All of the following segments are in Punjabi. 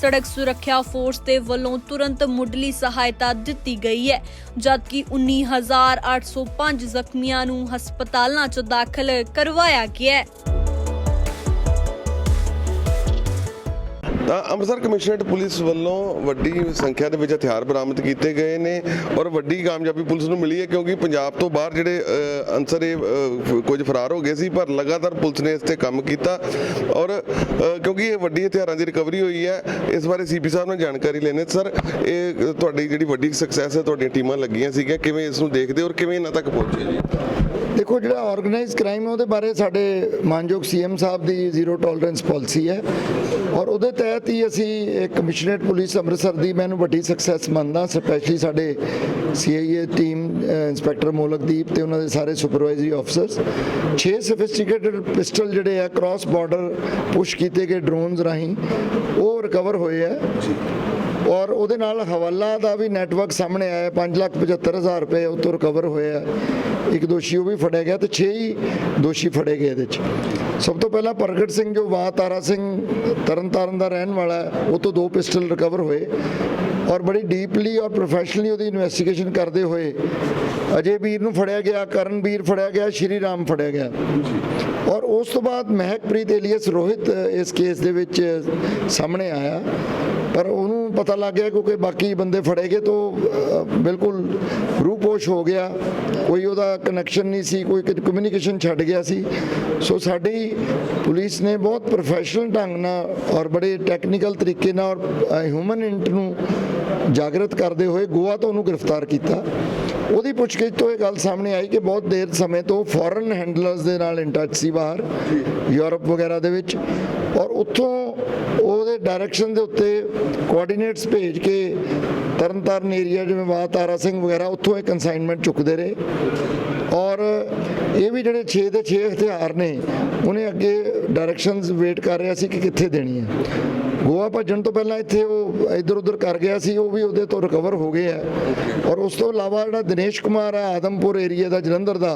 ਸੜਕ ਸੁਰੱਖਿਆ ਫੋਰਸ ਦੇ ਵੱਲੋਂ ਤੁਰੰਤ ਮੁੱਢਲੀ ਸਹਾਇਤਾ ਦਿੱਤੀ ਗਈ ਹੈ, ਜਦਕਿ 19805 ਜ਼ਖਮੀਆਂ ਨੂੰ ਹਸਪਤਾਲਾਂ 'ਚ ਦਾਖਲ ਕਰਵਾਇਆ ਗਿਆ ਹੈ। ਤਾਂ ਅੰਮ੍ਰਿਤਸਰ ਕਮਿਸ਼ਨਰੇਟ ਪੁਲਿਸ ਵੱਲੋਂ ਵੱਡੀ ਸੰਖਿਆ ਦੇ ਵਿੱਚ ਹਥਿਆਰ ਬਰਾਮਦ ਕੀਤੇ ਗਏ ਨੇ ਔਰ ਵੱਡੀ ਕਾਮਯਾਬੀ ਪੁਲਿਸ ਨੂੰ ਮਿਲੀ ਹੈ ਕਿਉਂਕਿ ਪੰਜਾਬ ਤੋਂ ਬਾਹਰ ਜਿਹੜੇ ਅਨਸਰ ਇਹ ਕੁਝ ਫਰਾਰ ਹੋ ਗਏ ਸੀ, ਪਰ ਲਗਾਤਾਰ ਪੁਲਿਸ ਨੇ ਇਸ ਤੇ ਕੰਮ ਕੀਤਾ ਔਰ ਕਿਉਂਕਿ ਇਹ ਵੱਡੀ ਹਥਿਆਰਾਂ ਦੀ ਰਿਕਵਰੀ ਹੋਈ ਹੈ, ਇਸ ਬਾਰੇ ਸੀਪੀ ਸਾਹਿਬ ਨਾਲ ਜਾਣਕਾਰੀ ਲੈਣੇ ਸਰ। ਇਹ ਤੁਹਾਡੀ ਜਿਹੜੀ ਵੱਡੀ ਸਕਸੈਸ ਹੈ, ਤੁਹਾਡੀਆਂ ਟੀਮਾਂ ਲੱਗੀਆਂ ਸੀਗੀਆਂ, ਕਿਵੇਂ ਇਸ ਨੂੰ ਦੇਖਦੇ ਹੋ ਔਰ ਕਿਵੇਂ ਇਹਨਾਂ ਤੱਕ ਪਹੁੰਚੇ ਜੀ? ਦੇਖੋ, ਜਿਹੜਾ ਆਰਗੇਨਾਈਜ਼ ਕ੍ਰਾਈਮ ਹੈ, ਉਹਦੇ ਬਾਰੇ ਸਾਡੇ ਮਾਨਯੋਗ ਸੀਐਮ ਸਾਹਿਬ ਦੀ ਜ਼ੀਰੋ ਟੋਲਰੈਂਸ ਪਾਲਿਸੀ ਹੈ ਔਰ ਉਹਦੇ ਤਹਿਤ ਹੀ ਅਸੀਂ ਕਮਿਸ਼ਨਰੇਟ ਪੁਲਿਸ ਅੰਮ੍ਰਿਤਸਰ ਦੀ ਮੈਨੂੰ ਵੱਡੀ ਸਕਸੈਸ ਮੰਨਦਾ ਸਪੈਸ਼ਲੀ ਸਾਡੇ ਸੀਆਈਏ ਟੀਮ ਇੰਸਪੈਕਟਰ ਮੋਲਕਦੀਪ ਤੇ ਉਹਨਾਂ ਦੇ ਸਾਰੇ ਸੁਪਰਵਾਈਜ਼ਰੀ ਆਫਸਰਸ 6 ਸੋਫਿਸਟੀਕੇਟਡ ਪਿਸਟਲ ਜਿਹੜੇ ਆ ਕ੍ਰਾਸ ਬਾਰਡਰ ਪੁਸ਼ ਕੀਤੇ ਗਏ ਡਰੋਨਸ ਰਾਹੀਂ, ਉਹ ਰਿਕਵਰ ਹੋਏ ਆ। ਔਰ ਉਹਦੇ ਨਾਲ ਹਵਾਲਾ ਦਾ ਵੀ ਨੈਟਵਰਕ ਸਾਹਮਣੇ ਆਇਆ 575000 ਰੁਪਏ ਉਹ ਤੋਂ ਰਿਕਵਰ ਹੋਏ ਆ। ਇੱਕ ਦੋਸ਼ੀ ਉਹ ਵੀ ਫੜਿਆ ਗਿਆ ਤੇ 6 ਹੀ ਦੋਸ਼ੀ ਫੜੇ ਗਏ ਇਹਦੇ ਚ। ਸਭ ਤੋਂ ਪਹਿਲਾਂ ਪ੍ਰਗਟ ਸਿੰਘ, ਜੋ ਵਾਹ ਤਾਰਾ ਸਿੰਘ ਤਰਨਤਾਰਨ ਦਾ ਰਹਿਣ ਵਾਲਾ, ਉਹ ਤੋਂ ਦੋ ਪਿਸਟਲ ਰਿਕਵਰ ਹੋਏ। ਔਰ ਬੜੀ ਡੀਪਲੀ ਔਰ ਪ੍ਰੋਫੈਸ਼ਨਲੀ ਉਹਦੀ ਇਨਵੈਸਟੀਗੇਸ਼ਨ ਕਰਦੇ ਹੋਏ ਅਜੇ ਵੀਰ ਨੂੰ ਫੜਿਆ ਗਿਆ ਕਰਨਵੀਰ ਫੜਿਆ ਗਿਆ, ਸ਼੍ਰੀ ਰਾਮ ਫੜਿਆ ਗਿਆ। ਔਰ ਉਸ ਤੋਂ ਬਾਅਦ ਮਹਿਕਪ੍ਰੀਤ ਏਲੀਅਸ ਰੋਹਿਤ ਇਸ ਕੇਸ ਦੇ ਵਿੱਚ ਸਾਹਮਣੇ ਆਇਆ। ਪਰ ਉਹਨੂੰ ਪਤਾ ਲੱਗ ਗਿਆ ਕਿਉਂਕਿ ਬਾਕੀ ਬੰਦੇ ਫੜੇ ਗਏ ਤੋਂ ਬਿਲਕੁਲ ਰੂਪੋਸ਼ ਹੋ ਗਿਆ। ਕੋਈ ਉਹਦਾ ਕਨੈਕਸ਼ਨ ਨਹੀਂ ਸੀ, ਕੋਈ ਕਮਿਊਨੀਕੇਸ਼ਨ ਛੱਡ ਗਿਆ ਸੀ। ਸੋ ਸਾਡੀ ਪੁਲਿਸ ਨੇ ਬਹੁਤ ਪ੍ਰੋਫੈਸ਼ਨਲ ਢੰਗ ਨਾਲ ਔਰ ਬੜੇ ਟੈਕਨੀਕਲ ਤਰੀਕੇ ਨਾਲ ਔਰ ਹਿਊਮਨ ਇੰਟ ਨੂੰ ਜਾਗਰਤ ਕਰਦੇ ਹੋਏ ਗੋਆ ਤੋਂ ਉਹਨੂੰ ਗ੍ਰਿਫਤਾਰ ਕੀਤਾ। ਉਹਦੀ ਪੁੱਛਗਿੱਛ ਤੋਂ ਇਹ ਗੱਲ ਸਾਹਮਣੇ ਆਈ ਕਿ ਬਹੁਤ ਦੇਰ ਸਮੇਂ ਤੋਂ ਫੋਰਨ ਹੈਂਡਲਰਸ ਦੇ ਨਾਲ ਇਨ ਟੱਚ ਸੀ ਬਾਹਰ, ਯੂਰਪ ਵਗੈਰਾ ਦੇ ਵਿੱਚ। ਔਰ ਉੱਥੋਂ ਉਹਦੇ ਡਾਇਰੈਕਸ਼ਨ ਦੇ ਉੱਤੇ ਕੋਆਰਡੀਨੇਟਸ ਭੇਜ ਕੇ ਤਰਨਤਾਰਨ ਏਰੀਆ ਜਿਵੇਂ ਵਾਹ ਤਾਰਾ ਸਿੰਘ ਵਗੈਰਾ, ਉੱਥੋਂ ਇਹ ਕਨਸਾਈਨਮੈਂਟ ਚੁੱਕਦੇ ਰਹੇ। ਔਰ ਇਹ ਵੀ ਜਿਹੜੇ 6 ਦੇ 6 ਹਥਿਆਰ ਨੇ, ਉਹਨੇ ਅੱਗੇ ਡਾਇਰੈਕਸ਼ਨਸ ਵੇਟ ਕਰ ਰਿਹਾ ਸੀ ਕਿ ਕਿੱਥੇ ਦੇਣੀ ਹੈ। ਗੋਆ ਭੱਜਣ ਤੋਂ ਪਹਿਲਾਂ ਇੱਥੇ ਉਹ ਇੱਧਰ ਉੱਧਰ ਕਰ ਗਿਆ ਸੀ ਉਹ ਵੀ ਉਹਦੇ ਤੋਂ ਰਿਕਵਰ ਹੋ ਗਏ ਆ। ਔਰ ਉਸ ਤੋਂ ਇਲਾਵਾ ਜਿਹੜਾ ਦਿਨੇਸ਼ ਕੁਮਾਰ ਆ ਆਦਮਪੁਰ ਏਰੀਆ ਦਾ ਜਲੰਧਰ ਦਾ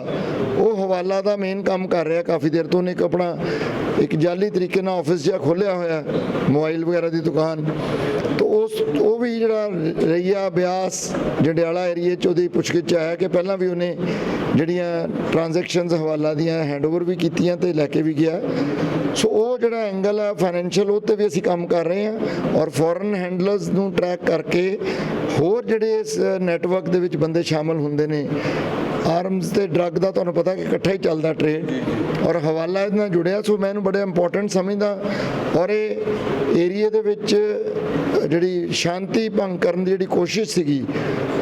ਉਹ ਹਵਾਲਾ ਦਾ ਮੇਨ ਕੰਮ ਕਰ ਰਿਹਾ ਕਾਫੀ ਦੇਰ ਤੋਂ ਉਹਨੇ ਇੱਕ ਆਪਣਾ ਇੱਕ ਜਾਲੀ ਤਰੀਕੇ ਨਾਲ ਆਫਿਸ ਜਿਹਾ ਖੋਲ੍ਹਿਆ ਹੋਇਆ ਮੋਬਾਈਲ ਵਗੈਰਾ ਦੀ ਦੁਕਾਨ। ਤਾਂ ਉਸ, ਉਹ ਵੀ ਜਿਹੜਾ ਰਈਆ ਬਿਆਸ ਜੰਡਿਆਲਾ ਏਰੀਏ ਚ ਉਹਦੀ ਪੁੱਛਗਿੱਛ ਆਇਆ ਕਿ ਪਹਿਲਾਂ ਵੀ ਉਹਨੇ ਜਿਹੜੀਆਂ ਟ੍ਰਾਂਜੈਕਸ਼ਨਸ ਹਵਾਲਾ ਦੀਆਂ ਹੈਂਡਓਵਰ ਵੀ ਕੀਤੀਆਂ ਤੇ ਲੈ ਕੇ ਵੀ ਗਿਆ। ਸੋ ਉਹ ਜਿਹੜਾ ਐਂਗਲ ਹੈ ਫਾਈਨੈਂਸ਼ੀਅਲ ਉਹ ਤੇ ਵੀ ਅਸੀਂ ਕੰਮ ਕਰ ਰਹੇ ਹਾਂ ਔਰ ਫੋਰਨ ਹੈਂਡਲਰਸ ਨੂੰ ਟਰੈਕ ਕਰਕੇ ਹੋਰ ਜਿਹੜੇ ਇਸ ਨੈਟਵਰਕ ਦੇ ਵਿੱਚ ਬੰਦੇ ਸ਼ਾਮਲ ਹੁੰਦੇ ਨੇ ਆਰਮਸ ਤੇ ਡਰੱਗ ਦਾ ਤੁਹਾਨੂੰ ਪਤਾ ਕਿ ਇਕੱਠਾ ਹੀ ਚੱਲਦਾ ਟ੍ਰੇਡ ਔਰ ਹਵਾਲਾ ਇਹਦੇ ਨਾਲ ਜੁੜਿਆ, ਸੋ ਮੈਂ ਇਹਨੂੰ ਬੜਾ ਇੰਪੋਰਟੈਂਟ ਸਮਝਦਾ ਔਰ ਇਹ ਏਰੀਏ ਦੇ ਵਿੱਚ ਜਿਹੜੀ ਸ਼ਾਂਤੀ ਭੰਗ ਕਰਨ ਦੀ ਜਿਹੜੀ ਕੋਸ਼ਿਸ਼ ਸੀਗੀ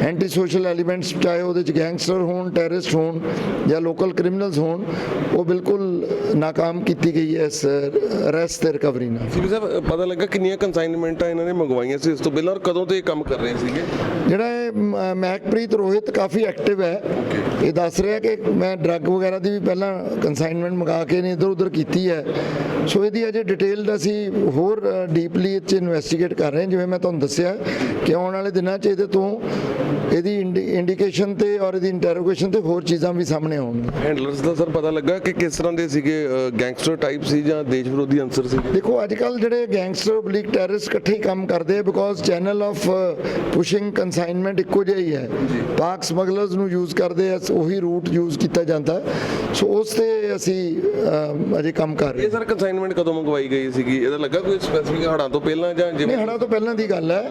ਐਂਟੀ ਸੋਸ਼ਲ ਐਲੀਮੈਂਟਸ ਚਾਹੇ ਉਹਦੇ ਚ ਗੈਂਗਸਟਰ ਹੋਣ ਟੈਰਰਿਸਟ ਹੋਣ ਜਾਂ ਲੋਕਲ ਕ੍ਰਿਮੀਨਲਸ ਹੋਣ, ਉਹ ਬਿਲਕੁਲ ਨਾਕਾਮ ਕੀਤੀ ਗਈ ਹੈ ਇਸ ਅਰੈਸਟ ਤੇ ਰਿਕਵਰੀ ਨਾਲ। ਸੀਪੀ ਸਾਹਿਬ ਪਤਾ ਲੱਗਾ ਕਿੰਨੀਆਂ ਕਨਸਾਈਨਮੈਂਟਾਂ ਇਹਨਾਂ ਨੇ ਮੰਗਵਾਈਆਂ ਸੀ ਇਸ ਤੋਂ ਪਹਿਲਾਂ ਔਰ ਕਦੋਂ ਤੋਂ ਇਹ ਕੰਮ ਕਰ ਰਹੇ ਸੀਗੇ? ਜਿਹੜਾ ਇਹ ਮਹਿਕਪ੍ਰੀਤ ਰੋਹਿਤ ਕਾਫੀ ਐਕਟਿਵ ਹੈ। ਇਹ ਦੱਸ ਰਿਹਾ ਕਿ ਮੈਂ ਡਰੱਗ ਵਗੈਰਾ ਦੀ ਵੀ ਪਹਿਲਾਂ ਕਨਸਾਈਨਮੈਂਟ ਮੰਗਾ ਕੇ ਨੇ ਇਧਰ ਉਧਰ ਕੀਤੀ ਹੈ। ਸੋ ਇਹਦੀ ਅਜੇ ਡਿਟੇਲਡ ਅਸੀਂ ਹੋਰ ਡੀਪਲੀ ਇਹ 'ਚ ਇਨਵੈਸਟੀਗੇਟ ਕਰ ਰਹੇ ਹਾਂ। ਜਿਵੇਂ ਮੈਂ ਤੁਹਾਨੂੰ ਦੱਸਿਆ ਕਿ ਆਉਣ ਵਾਲੇ ਦਿਨਾਂ 'ਚ ਇਹਦੇ ਤੋਂ ਇਹਦੀ ਇੰਡੀਕੇਸ਼ਨ ਤੇ ਔਰ ਇਹਦੀ ਇੰਟਰੋਗੇਸ਼ਨ ਤੇ ਹੋਰ ਚੀਜ਼ਾਂ ਵੀ ਸਾਹਮਣੇ ਆਉਣਗੀਆਂ। ਹੈਂਡਲਰਸ ਦਾ ਸਰ ਪਤਾ ਲੱਗਾ ਕਿ ਕਿਸ ਤਰ੍ਹਾਂ ਦੇ ਸੀਗੇ ਗੈਂਗਸਟਰ ਟਾਈਪ ਸੀ ਜਾਂ ਦੇਸ਼ ਵਿਰੋਧੀ ਅੰਸਰ ਸੀ? ਦੇਖੋ ਅੱਜ ਕੱਲ ਜਿਹੜੇ ਗੈਂਗਸਟਰ ਬਲੀਕ ਟੈਰਰਿਸਟ ਇਕੱਠੇ ਹੀ ਕੰਮ ਕਰਦੇ ਆ because channel of pushing consignment ਇੱਕੋ ਜਿਹਾ ਹੀ ਹੈ। ਪਾਕ ਸਮਗਲਰਸ ਨੂੰ ਯੂਜ਼ ਕਰਦੇ ਆ ਉਹੀ ਰੂਟ ਯੂਜ਼ ਕੀਤਾ ਜਾਂਦਾ। ਸੋ ਉਸ ਤੇ ਅਸੀਂ ਅਜੇ ਕੰਮ ਕਰ ਰਹੇ ਇਹ ਸਰ ਕਨਸਾਈਨਮੈਂਟ ਕਦੋਂ ਮੰਗਵਾਈ ਗਈ ਸੀਗੀ? ਇਹਦਾ ਲੱਗਾ ਕੋਈ ਸਪੈਸੀਫਿਕ ਹੜਾਂ ਤੋਂ ਪਹਿਲਾਂ ਜਾਂ ਜਿਵੇਂ ਹੜਾ ਤੋਂ ਪਹਿਲਾਂ ਦੀ ਗੱਲ ਹੈ।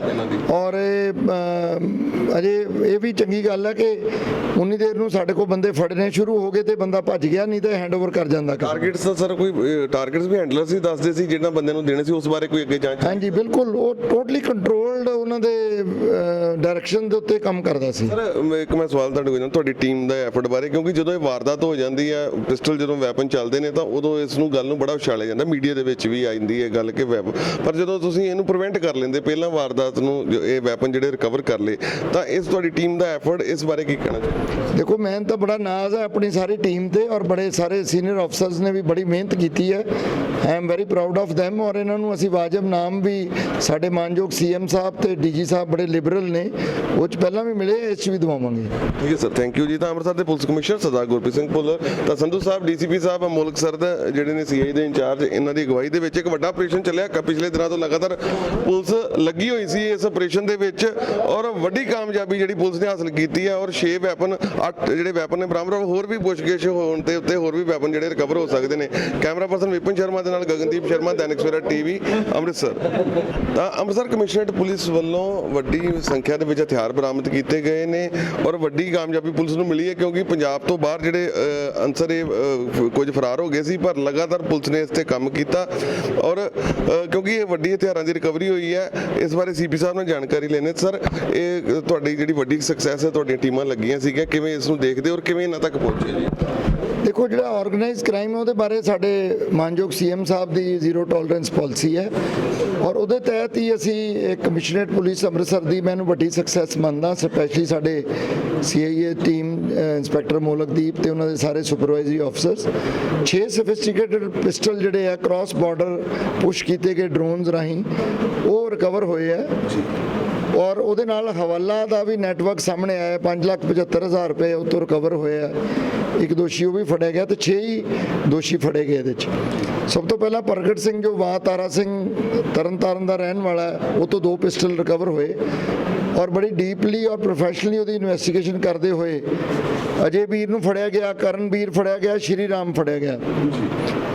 ਔਰ ਇਹ ਅਜੇ ਇਹ ਵੀ ਚੰਗੀ ਗੱਲ ਹੈ ਕਿ ਉਨੀ ਦੇਰ ਨੂੰ ਸਾਡੇ ਕੋਲ ਬੰਦੇ ਫੜਨੇ ਸ਼ੁਰੂ ਹੋ ਗਏ ਤੇ ਬੰਦਾ ਭੱਜ ਗਿਆ ਨਹੀਂ ਤੇ ਹੈਂਡਓਵਰ ਕਰ ਜਾਂਦਾ ਕੰਮ। ਟਾਰਗੇਟਸ ਤਾਂ ਸਰ ਕੋਈ ਟਾਰਗੇਟਸ ਵੀ ਹੈਂਡਲਰ ਸੀ ਦੱਸਦੇ ਸੀ ਜਿਹੜਾ ਬੰਦੇ ਨੂੰ ਦੇਣੇ ਸੀ ਉਸ ਬਾਰੇ ਕੋਈ ਅੱਗੇ ਜਾਂਚ? ਹਾਂਜੀ ਬਿਲਕੁਲ ਉਹ ਟੋਟਲੀ ਕੰਟਰੋਲਡ ਉਹਨਾਂ ਦੇ ਡਾਇਰੈਕਸ਼ਨ ਦੇ ਉੱਤੇ ਕੰਮ ਕਰਦਾ ਸੀ। ਸਰ ਇੱਕ ਮੈਂ ਸਵਾਲ ਤੁਹਾਡੇ ਕੋਲ ਤੁਹਾਡੀ ਟੀਮ ਦਾ ਐਫਰਟ ਬਾਰੇ ਕਿਉਂਕਿ ਜਦੋਂ ਇਹ ਵਾਰਦਾਤ ਹੋ ਜਾਂਦੀ ਹੈ ਪਿਸਟਲ ਜਦੋਂ ਵੈਪਨ ਚੱਲਦੇ ਨੇ ਤਾਂ ਉਦੋਂ ਇਸ ਨੂੰ ਗੱਲ ਨੂੰ ਬੜਾ ਉਛਾਲਿਆ ਜਾਂਦਾ ਮੀਡੀਆ ਦੇ ਵਿੱਚ ਵੀ ਆ ਜਾਂਦੀ ਹੈ ਗੱਲ ਕਿ ਵੈਪਨ ਪਰ ਜਦੋਂ ਤੁਸੀਂ ਇਹਨੂੰ ਪ੍ਰੀਵੈਂਟ ਕਰ ਲੈਂਦੇ ਪਹਿਲਾਂ ਵਾਰਦਾਤ ਨੂੰ ਇਹ ਵੈਪਨ ਜਿਹੜੇ ਰਿਕਵਰ ਕਰ ਲਏ ਤਾਂ ਇਸ ਤੁਹਾਡੀ ਟੀਮ ਦਾ ਐਫਰਟ ਇਸ ਬਾਰੇ ਕੀ ਕਹਿਣਾ ਚਾਹੁੰਦੇ ਦੇਖੋ ਮੈਂ ਤਾਂ ਬੜਾ ਨਾਜ਼ ਹੈ ਆਪਣੀ ਸਾਰੀ ਟੀਮ ਤੇ ਔਰ ਬੜੇ ਸਾਰੇ ਸੀਨੀਅਰ ਅਫਸਰਸ ਨੇ ਵੀ ਬੜੀ ਮਿਹਨਤ ਕੀਤੀ ਹੈ। I am very proud of them ਔਰ ਇਹਨਾਂ ਨੂੰ ਅਸੀਂ ਵਾਜਬ ਨਾਮ ਵੀ ਸਾਡੇ ਮਾਨਯੋਗ ਸੀਐਮ ਸਾਹਿਬ ਤੇ ਡੀਜੀ ਸਾਹਿਬ ਬੜੇ ਲਿਬਰਲ ਨੇ। ਉਹ ਚ ਪਹਿਲਾਂ ਵੀ ਮਿਲੇ, ਇਸ ਚ ਵੀ ਦਵਾਵਾਂਗੇ। ਠੀਕ ਹੈ ਸਰ ਥੈਂਕ ਯੂ ਜੀ। ਤਾਂ ਅੰਮ੍ਰਿਤਸਰ ਦੇ ਪੁਲਿਸ ਕਮਿਸ਼ਨਰ ਸਰਦਾਰ ਗੁਰਪ੍ਰੀਤ ਸਿੰਘ ਭੁੱਲਰ, ਤਾਂ ਸੰਧੂ ਸਾਹਿਬ ਡੀਸੀਪੀ ਸਾਹਿਬ ਮੁਲਕ ਸਰ ਦਾ ਜਿਹੜੇ ਨੇ ਸੀਆਈ ਦੇ ਇੰਚਾਰਜ, ਇਹਨਾਂ ਦੀ ਅਗਵਾਈ ਦੇ ਵਿੱਚ ਇੱਕ ਵੱਡਾ ਆਪਰੇਸ਼ਨ ਚੱਲਿਆ। ਪਿਛਲੇ ਦਿਨਾਂ ਤੋਂ ਲਗਾਤਾਰ ਪੁਲਿਸ ਲੱਗੀ ਹੋਈ ਸੀ ਇਸ ਆਪਰੇਸ਼ਨ ਦੇ ਵਿੱਚ ਔਰ ਵੱਡੀ ਕਾਮਯਾਬੀ ਜਿਹੜੀ ਪੁਲਿਸ ਨੇ ਹਾਸਲ ਕੀਤੀ ਹੈ ਔਰ 6 ਵੈਪਨ 8 ਜਿਹੜੇ ਵੈਪਨ ਨੇ, ਬਰਾਮਦ, ਹੋਰ ਵੀ ਪੁੱਛਗਿੱਛ ਹੋਣ ਤੇ ਉੱਤੇ ਹੋਰ ਵੀ ਵੈਪਨ ਜਿਹੜੇ ਰਿਕਵਰ ਹੋ ਸਕਦੇ ਨੇ। ਕੈਮਰਾ ਪਰਸਨ ਵਿਪਨ ਸ਼ਰਮਾ ਦੇ ਨਾਲ ਗਗਨਦੀਪ ਸ਼ਰਮਾ ਦੈਨਿਕ ਸਵੇਰਾ ਟੀਵੀ ਅੰਮ੍ਰਿਤਸਰ। ਤਾਂ ਅੰਮ੍ਰਿਤਸਰ ਕਮਿਸ਼ਨਰੇਟ ਪੁਲਿਸ ਵੱਲੋਂ ਵੱਡੀ ਸੰਖਿਆ ਦੇ ਵਿੱਚ ਹਥਿਆਰ ਬਰਾਮਦ ਕੀਤੇ ਗਏ ਨੇ ਔਰ ਵੱਡੀ ਕਾਮਯਾਬੀ ਪੁਲਿਸ ਨੂੰ ਮਿਲੀ ਹੈ ਕਿਉਂਕਿ ਪੰਜਾਬ ਤੋਂ ਬਾਹਰ ਜਿਹੜੇ ਅ, ਇਹ ਕੁਝ ਫਰਾਰ ਹੋ ਗਏ ਸੀ ਪਰ ਲਗਾਤਾਰ ਪੁਲਿਸ ਨੇ ਇਸ ਤੇ ਕੰਮ ਕੀਤਾ ਔਰ ਕਿਉਂਕਿ ਇਹ ਵੱਡੀ ਹਥਿਆਰਾਂ ਦੀ ਰਿਕਵਰੀ ਹੋਈ ਹੈ ਇਸ ਬਾਰੇ ਸੀਪੀ ਸਾਹਿਬ ਨਾਲ ਜਾਣਕਾਰੀ ਲੈਣੇ ਸਰ ਇਹ ਤੁਹਾਡੀ ਜਿਹੜੀ ਵੱਡੀ ਸਕਸੈਸ ਹੈ ਤੁਹਾਡੀਆਂ ਟੀਮਾਂ ਲੱਗੀਆਂ ਸੀਗੀਆਂ ਕਿਵੇਂ ਇਸ ਨੂੰ ਦੇਖਦੇ ਹੋ ਔਰ ਕਿਵੇਂ ਇਹਨਾਂ ਤੱਕ ਪਹੁੰਚੇ? ਜੀ ਦੇਖੋ, ਜਿਹੜਾ ਆਰਗੇਨਾਈਜ਼ ਕ੍ਰਾਈਮ ਹੈ, ਉਹਦੇ ਬਾਰੇ ਸਾਡੇ ਮਾਨਯੋਗ ਸੀਐਮ ਸਾਹਿਬ ਦੀ ਜ਼ੀਰੋ ਟੋਲਰੈਂਸ ਪਾਲਿਸੀ ਹੈ ਔਰ ਉਹਦੇ ਤਹਿਤ ਹੀ ਅਸੀਂ ਇੱਕ ਕਮਿਸ਼ਨਰੇਟ ਪੁਲਿਸ ਅੰਮ੍ਰਿਤਸਰ ਦੀ ਮੈਨੂੰ ਵੱਡੀ ਸਕਸੈਸ ਮੰਨਦਾ ਸਪੈਸ਼ਲੀ ਸਾਡੇ ਸੀਆਈਏ ਟੀਮ ਇੰਸਪੈਕਟਰ ਮੋਲਕਦੀਪ ਤੇ ਉਹਨਾਂ ਦੇ ਸਾਰੇ ਸੁਪਰਵਾਈਜ਼ਰੀ ਆਫਸਰਸ 6 ਸਫਿਸਟੀਕੇਟਡ ਪਿਸਟਲ ਜਿਹੜੇ ਆ ਕ੍ਰਾਸ ਬਾਰਡਰ ਪੁਸ਼ ਕੀਤੇ ਗਏ ਡਰੋਨਸ ਰਾਹੀਂ, ਉਹ ਰਿਕਵਰ ਹੋਏ ਆ। ਔਰ ਉਹਦੇ ਨਾਲ ਹਵਾਲਾ ਦਾ ਵੀ ਨੈਟਵਰਕ ਸਾਹਮਣੇ ਆਇਆ 575000 ਰੁਪਏ ਉਹ ਤੋਂ ਰਿਕਵਰ ਹੋਇਆ ਇੱਕ ਦੋਸ਼ੀ ਉਹ ਵੀ ਫੜਿਆ ਗਿਆ ਤੇ 6 ਹੀ ਦੋਸ਼ੀ ਫੜੇ ਗਏ ਇਹਦੇ ਚ। ਸਭ ਤੋਂ ਪਹਿਲਾਂ ਪ੍ਰਗਟ ਸਿੰਘ, ਜੋ ਵਾਹ ਤਾਰਾ ਸਿੰਘ ਤਰਨਤਾਰਨ ਦਾ ਰਹਿਣ ਵਾਲਾ, ਉਹ ਤੋਂ ਦੋ ਪਿਸਟਲ ਰਿਕਵਰ ਹੋਏ। ਔਰ ਬੜੀ ਡੀਪਲੀ ਔਰ ਪ੍ਰੋਫੈਸ਼ਨਲੀ ਉਹਦੀ ਇਨਵੈਸਟੀਗੇਸ਼ਨ ਕਰਦੇ ਹੋਏ ਅਜੇ ਵੀਰ ਨੂੰ ਫੜਿਆ ਗਿਆ ਕਰਨਵੀਰ ਫੜਿਆ ਗਿਆ, ਸ਼੍ਰੀ ਰਾਮ ਫੜਿਆ ਗਿਆ।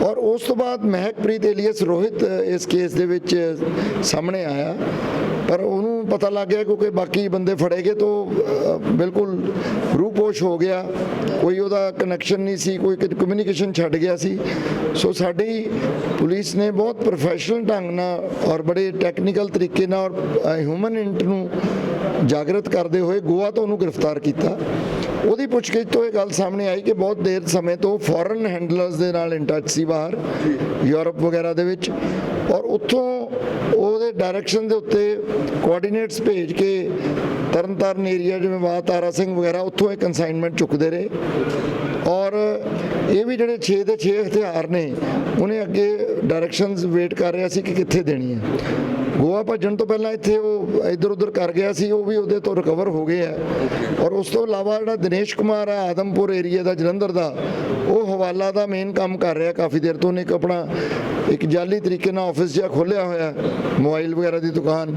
ਔਰ ਉਸ ਤੋਂ ਬਾਅਦ ਮਹਿਕਪ੍ਰੀਤ ਏਲੀਅਸ ਰੋਹਿਤ ਇਸ ਕੇਸ ਦੇ ਵਿੱਚ ਸਾਹਮਣੇ ਆਇਆ। ਪਰ ਉਹਨੂੰ ਪਤਾ ਲੱਗ ਗਿਆ ਕਿਉਂਕਿ ਬਾਕੀ ਬੰਦੇ ਫੜੇ ਗਏ ਤੋਂ ਬਿਲਕੁਲ ਰੂਪੋਸ਼ ਹੋ ਗਿਆ। ਕੋਈ ਉਹਦਾ ਕਨੈਕਸ਼ਨ ਨਹੀਂ ਸੀ, ਕੋਈ ਕਮਿਊਨੀਕੇਸ਼ਨ ਛੱਡ ਗਿਆ ਸੀ। ਸੋ ਸਾਡੀ ਪੁਲਿਸ ਨੇ ਬਹੁਤ ਪ੍ਰੋਫੈਸ਼ਨਲ ਢੰਗ ਨਾਲ ਔਰ ਬੜੇ ਟੈਕਨੀਕਲ ਤਰੀਕੇ ਨਾਲ ਔਰ ਹਿਊਮਨ ਇੰਟ ਨੂੰ ਜਾਗਰਤ ਕਰਦੇ ਹੋਏ ਗੋਆ ਤੋਂ ਉਹਨੂੰ ਗ੍ਰਿਫਤਾਰ ਕੀਤਾ। ਉਹਦੀ ਪੁੱਛਗਿੱਛ ਤੋਂ ਇਹ ਗੱਲ ਸਾਹਮਣੇ ਆਈ ਕਿ ਬਹੁਤ ਦੇਰ ਸਮੇਂ ਤੋਂ ਫੋਰਨ ਹੈਂਡਲਰਸ ਦੇ ਨਾਲ ਇਨ ਟੱਚ ਸੀ ਬਾਹਰ, ਯੂਰਪ ਵਗੈਰਾ ਦੇ ਵਿੱਚ। ਔਰ ਉੱਥੋਂ ਉਹਦੇ ਡਾਇਰੈਕਸ਼ਨ ਦੇ ਉੱਤੇ ਕੋਆਰਡੀਨੇਟਸ ਭੇਜ ਕੇ ਤਰਨਤਾਰਨ ਏਰੀਆ ਜਿਵੇਂ ਮਾਤਾ ਤਾਰਾ ਸਿੰਘ ਵਗੈਰਾ ਉੱਥੋਂ ਇਹ ਕਨਸਾਈਨਮੈਂਟ ਚੁੱਕਦੇ ਰਹੇ। ਔਰ ਇਹ ਵੀ ਜਿਹੜੇ 6 ਦੇ 6 ਹਥਿਆਰ ਨੇ, ਉਹਨੇ ਅੱਗੇ ਡਾਇਰੈਕਸ਼ਨਸ ਵੇਟ ਕਰ ਰਿਹਾ ਸੀ ਕਿ ਕਿੱਥੇ ਦੇਣੀ ਹੈ ਗੋਆ ਭੱਜਣ ਤੋਂ ਪਹਿਲਾਂ ਇੱਥੇ ਉਹ ਇੱਧਰ ਉੱਧਰ ਕਰ ਗਿਆ ਸੀ ਉਹ ਵੀ ਉਹਦੇ ਤੋਂ ਰਿਕਵਰ ਹੋ ਗਏ ਆ। ਔਰ ਉਸ ਤੋਂ ਇਲਾਵਾ ਜਿਹੜਾ ਦਿਨੇਸ਼ ਕੁਮਾਰ ਆ ਆਦਮਪੁਰ ਏਰੀਆ ਦਾ ਜਲੰਧਰ ਦਾ ਉਹ ਹਵਾਲਾ ਦਾ ਮੇਨ ਕੰਮ ਕਰ ਰਿਹਾ ਕਾਫੀ ਦੇਰ ਤੋਂ ਉਹਨੇ ਇੱਕ ਆਪਣਾ ਇੱਕ ਜਾਲੀ ਤਰੀਕੇ ਨਾਲ ਆਫਿਸ ਜਿਹਾ ਖੋਲ੍ਹਿਆ ਹੋਇਆ ਮੋਬਾਈਲ ਵਗੈਰਾ ਦੀ ਦੁਕਾਨ।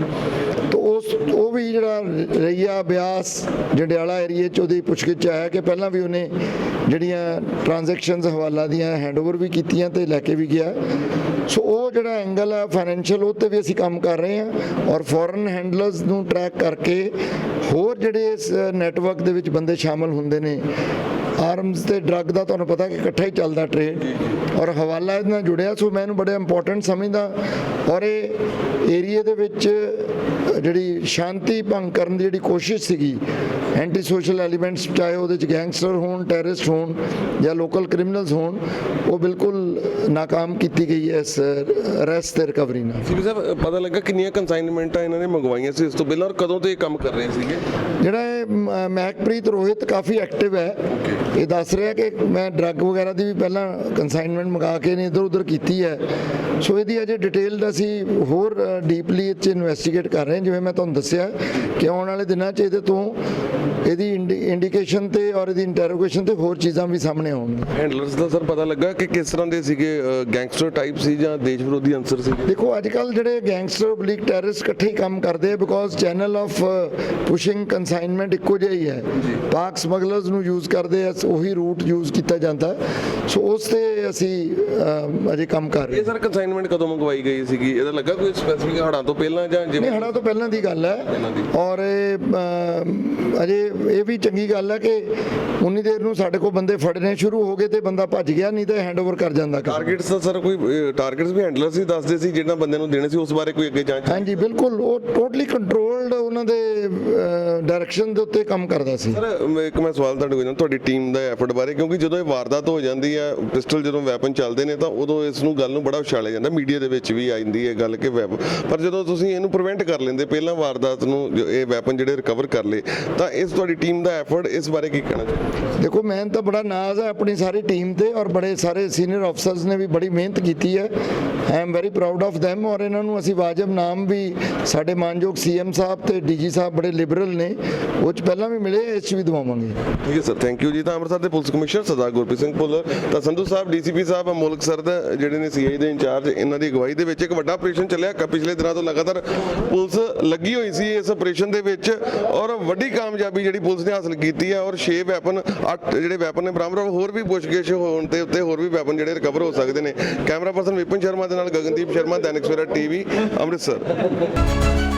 ਤਾਂ ਉਸ ਉਹ ਵੀ ਜਿਹੜਾ ਰਈਆ ਬਿਆਸ ਜੰਡਿਆਲਾ ਏਰੀਏ ਚ ਉਹਦੀ ਪੁੱਛਗਿੱਛ ਆਇਆ ਕਿ ਪਹਿਲਾਂ ਵੀ ਉਹਨੇ ਜਿਹੜੀਆਂ ਟ੍ਰਾਂਜੈਕਸ਼ਨਸ ਹਵਾਲਾ ਦੀਆਂ ਹੈਂਡਓਵਰ ਵੀ ਕੀਤੀਆਂ ਤੇ ਲੈ ਕੇ ਵੀ ਗਿਆ। ਸੋ ਉਹ ਜਿਹੜਾ ਐਂਗਲ ਹੈ ਫਾਈਨੈਂਸ਼ੀਅਲ ਉਹ ਤੇ ਵੀ ਅਸੀਂ ਕੰਮ ਕਰ ਕਰ ਰਹੇ ਹਾਂ ਔਰ ਫੋਰਨ ਹੈਂਡਲਰਸ ਨੂੰ ਟਰੈਕ ਕਰਕੇ ਹੋਰ ਜਿਹੜੇ ਇਸ ਨੈਟਵਰਕ ਦੇ ਵਿੱਚ ਬੰਦੇ ਸ਼ਾਮਲ ਹੁੰਦੇ ਨੇ ਆਰਮਸ ਤੇ ਡਰੱਗ ਦਾ ਤੁਹਾਨੂੰ ਪਤਾ ਕਿ ਇਕੱਠਾ ਹੀ ਚੱਲਦਾ ਟ੍ਰੇਡ ਔਰ ਹਵਾਲਾ ਇਹਦੇ ਨਾਲ ਜੁੜਿਆ, ਸੋ ਮੈਂ ਇਹਨੂੰ ਬੜੇ ਇੰਪੋਰਟੈਂਟ ਸਮਝਦਾ ਔਰ ਇਹ ਏਰੀਏ ਦੇ ਵਿੱਚ ਜਿਹੜੀ ਸ਼ਾਂਤੀ ਭੰਗ ਕਰਨ ਦੀ ਜਿਹੜੀ ਕੋਸ਼ਿਸ਼ ਸੀਗੀ ਐਂਟੀ ਸੋਸ਼ਲ ਐਲੀਮੈਂਟਸ ਚਾਹੇ ਉਹਦੇ ਚ ਗੈਂਗਸਟਰ ਹੋਣ ਟੈਰਰਿਸਟ ਹੋਣ ਜਾਂ ਲੋਕਲ ਕ੍ਰਿਮੀਨਲਸ ਹੋਣ, ਉਹ ਬਿਲਕੁਲ ਨਾਕਾਮ ਕੀਤੀ ਗਈ ਹੈ ਇਸ ਅਰੈਸਟ ਤੇ ਰਿਕਵਰੀ ਨਾਲ ਸੀਪੀ ਸਾਹਿਬ ਪਤਾ ਲੱਗਾ ਕਿੰਨੀਆਂ ਕੰਸਾਈਨਮੈਂਟਾਂ ਇਹਨਾਂ ਨੇ ਮੰਗਵਾਈਆਂ ਸੀ ਇਸ ਤੋਂ ਪਹਿਲਾਂ ਔਰ ਕਦੋਂ ਤੋਂ ਇਹ ਕੰਮ ਕਰ ਰਹੇ ਸੀਗੇ? ਜਿਹੜਾ ਇਹ ਮ- ਮਹਿਕਪ੍ਰੀਤ ਰੋਹਿਤ ਕਾਫੀ ਐਕਟਿਵ ਹੈ। ਇਹ ਦੱਸ ਰਿਹਾ ਕਿ ਮੈਂ ਡਰੱਗ ਵਗੈਰਾ ਦੀ ਵੀ ਪਹਿਲਾਂ ਕੰਸਾਈਨਮੈਂਟ ਮੰਗਾ ਕੇ ਨੇ ਇਧਰ ਉਧਰ ਕੀਤੀ ਹੈ। ਸੋ ਇਹਦੀ ਅਜੇ ਡਿਟੇਲਡ ਅਸੀਂ ਹੋਰ ਡੀਪਲੀ ਇਹ 'ਚ ਇਨਵੈਸਟੀਗੇਟ ਕਰ ਰਹੇ ਹਾਂ। ਜਿਵੇਂ ਮੈਂ ਤੁਹਾਨੂੰ ਦੱਸਿਆ ਕਿ ਆਉਣ ਵਾਲੇ ਦਿਨਾਂ 'ਚ ਇਹਦੇ ਤੋਂ ਇਹਦੀ ਇੰਡੀਕੇਸ਼ਨ ਤੇ ਔਰ ਇਹਦੀ ਇੰਟਰੋਗੇਸ਼ਨ ਤੇ ਹੋਰ ਚੀਜ਼ਾਂ ਵੀ ਸਾਹਮਣੇ ਆਉਣਗੀਆਂ। ਹੈਂਡਲਰਸ ਦਾ ਸਰ ਪਤਾ ਲੱਗਾ ਕਿ ਕਿਸ ਤਰ੍ਹਾਂ ਦੇ ਸੀਗੇ ਗੈਂਗਸਟਰ ਟਾਈਪ ਸੀ ਜਾਂ ਦੇਸ਼ ਵਿਰੋਧੀ ਅੰਸਰ ਸੀ? ਦੇਖੋ ਅੱਜ ਕੱਲ ਜਿਹੜੇ ਗੈਂਗਸਟਰ ਬਲੀਕ ਟੈਰਰਿਸਟ ਇਕੱਠੇ ਹੀ ਕੰਮ ਕਰਦੇ ਆ because channel of pushing consignment ਇੱਕੋ ਜਿਹਾ ਹੀ। ਹੈ ਪਾਕ ਸਮਗਲਰਸ ਨੂੰ ਯੂਜ਼ ਕਰਦੇ ਆ ਉਹੀ ਰੂਟ ਯੂਜ਼ ਕੀਤਾ ਜਾਂਦਾ। ਸੋ ਉਸ ਤੇ ਅਸੀਂ ਅਜੇ ਕੰਮ ਕਰ ਰਹੇ ਇਹ ਸਰ ਕੰਸਾਈਨਮੈਂਟ ਕਦੋਂ ਮੰਗਵਾਈ ਗਈ ਸੀਗੀ? ਇਹਦਾ ਲੱਗਾ ਕੋਈ ਸਪੈਸੀਫਿਕ ਹੜਾਂ ਤੋਂ ਪਹਿਲਾਂ ਜਾਂ ਨਹੀਂ ਜਿਵੇਂ ਹੜਾ ਤੋਂ ਪਹਿਲਾਂ ਦੀ ਗੱਲ ਹੈ। ਔਰ ਇਹ ਅਜੇ ਇਹ ਵੀ ਚੰਗੀ ਗੱਲ ਹੈ ਕਿ ਉਨੀ ਦੇਰ ਨੂੰ ਸਾਡੇ ਕੋਲ ਬੰਦੇ ਫੜਨੇ ਸ਼ੁਰੂ ਹੋ ਗਏ ਤੇ ਬੰਦਾ ਭੱਜ ਗਿਆ ਨਹੀਂ ਤੇ ਹੈਂਡਓਵਰ ਕਰ ਜਾਂਦਾ ਕੰਮ ਟਾਰਗੇਟਸ ਦਾ ਸਰ ਕੋਈ ਟਾਰਗੇਟਸ ਵੀ ਹੈਂਡਲਰਸ ਹੀ ਦੱਸਦੇ ਸੀ ਜਿਹਨਾਂ ਬੰਦਿਆਂ ਨੂੰ ਦੇਣੇ ਸੀ ਉਸ ਬਾਰੇ ਕੋਈ ਅੱਗੇ ਜਾਂਚ? ਹਾਂਜੀ ਬਿਲਕੁਲ ਉਹ ਟੋਟਲੀ ਕੰਟਰੋਲਡ ਉਹਨਾਂ ਦੇ ਡਾਇਰੈਕਸ਼ਨ ਦੇ ਉੱਤੇ ਕੰਮ ਕਰਦਾ ਸੀ। ਸਰ ਇੱਕ ਮੈਂ ਸਵਾਲ ਤੁਹਾਡੇ ਕੋਲ ਜਾਂਦਾ ਤੁਹਾਡੀ ਟੀਮ ਦਾ ਐਫਰਟ ਬਾਰੇ ਕਿਉਂਕਿ ਜਦੋਂ ਇਹ ਵਾਰਦਾਤ ਹੋ ਜਾਂਦੀ ਹੈ ਪਿਸਟਲ ਜਦੋਂ ਵੈਪਨ ਚੱਲਦੇ ਨੇ ਤਾਂ ਉਦੋਂ ਇਸ ਨੂੰ ਗੱਲ ਨੂੰ ਬੜਾ ਉਛਾਲਿਆ ਜਾਂਦਾ ਮੀਡੀਆ ਦੇ ਵਿੱਚ ਵੀ ਆਉਂਦੀ ਹੈ ਗੱਲ ਕਿ ਵੈਪ ਪਰ ਜਦੋਂ ਤੁਸੀਂ ਇਹਨੂੰ ਪ੍ਰੀਵੈਂਟ ਕਰ ਲੈਂਦੇ ਪਹਿਲਾਂ ਵਾਰਦਾਤ ਨੂੰ ਇਹ ਵੈਪਨ ਜਿਹੜੇ ਰਿਕਵਰ ਕਰ ਲਏ ਤਾਂ ਇਸ ਤੁਹਾਡੀ ਟੀਮ ਦਾ ਐਫਰਟ ਇਸ ਬਾਰੇ ਕੀ ਕਹਿਣਾ ਚਾਹੁੰਦੇ ਦੇਖੋ ਮੈਂ ਤਾਂ ਬੜਾ ਨਾਜ਼ ਹੈ ਆਪਣੀ ਸਾਰੀ ਟੀਮ ਤੇ ਔਰ ਬੜੇ ਸਾਰੇ ਸੀਨੀਅਰ ਅਫਸਰਸ ਨੇ ਵੀ ਬੜੀ ਮਿਹਨਤ ਕੀਤੀ ਹੈ। I am very proud of them ਔਰ ਇਹਨਾਂ ਨੂੰ ਅਸੀਂ ਵਾਜਬ ਨਾਮ ਵੀ ਸਾਡੇ ਮਾਨਯੋਗ ਸੀਐਮ ਸਾਹਿਬ ਤੇ ਡੀਜੀ ਸਾਹਿਬ ਬੜੇ ਲਿਬਰਲ ਨੇ। ਉਹ ਚ ਪਹਿਲਾਂ ਵੀ ਮਿਲੇ, ਇਸ ਚ ਵੀ ਦਵਾਵਾਂਗੇ। ਠੀਕ ਹੈ ਸਰ ਥੈਂਕ ਯੂ ਜੀ। ਤਾਂ ਅੰਮ੍ਰਿਤਸਰ ਦੇ ਪੁਲਿਸ ਕਮਿਸ਼ਨਰ ਸਰਦਾਰ ਗੁਰਪ੍ਰੀਤ ਸਿੰਘ ਭੁੱਲਰ, ਤਾਂ ਸੰਧੂ ਸਾਹਿਬ ਡੀਸੀਪੀ ਸਾਹਿਬ ਮੁਲਕ ਸਰ ਦਾ ਜਿਹੜੇ ਨੇ ਸੀਆਈ ਦੇ ਇੰਚਾਰਜ, ਇਹਨਾਂ ਦੀ ਅਗਵਾਈ ਦੇ ਵਿੱਚ ਇੱਕ ਵੱਡਾ ਆਪਰੇਸ਼ਨ ਚੱਲਿਆ। ਪਿਛਲੇ ਦਿਨਾਂ ਤੋਂ ਲਗਾਤਾਰ ਪੁਲਿਸ ਲੱਗੀ ਹੋਈ ਸੀ ਇਸ ਆਪਰੇਸ਼ਨ ਦੇ ਵਿੱਚ ਔਰ ਵੱਡੀ ਕਾਮਯਾਬੀ ਜਿਹੜੀ ਪੁਲਿਸ ਨੇ ਹਾਸਲ ਕੀਤੀ ਹੈ ਔਰ 6 ਵੈਪਨ 8 ਜਿਹੜੇ ਵੈਪਨ ਨੇ, ਬਰਾਮਦ ਹੋਰ ਵੀ ਪੁੱਛਗਿੱਛ ਹੋਣ ਤੇ ਉੱਤੇ ਹੋਰ ਵੀ ਵੈਪਨ ਜਿਹੜੇ ਰਿਕਵਰ ਹੋ ਸਕਦੇ ਨੇ। ਕੈਮਰਾ ਪਰਸਨ ਵਿਪਨ ਸ਼ਰਮਾ ਦੇ ਨਾਲ ਗਗਨਦੀਪ ਸ਼ਰਮਾ ਦੈਨਿਕ ਸਵੇਰਾ ਟੀਵੀ ਅੰਮ੍ਰਿਤਸਰ।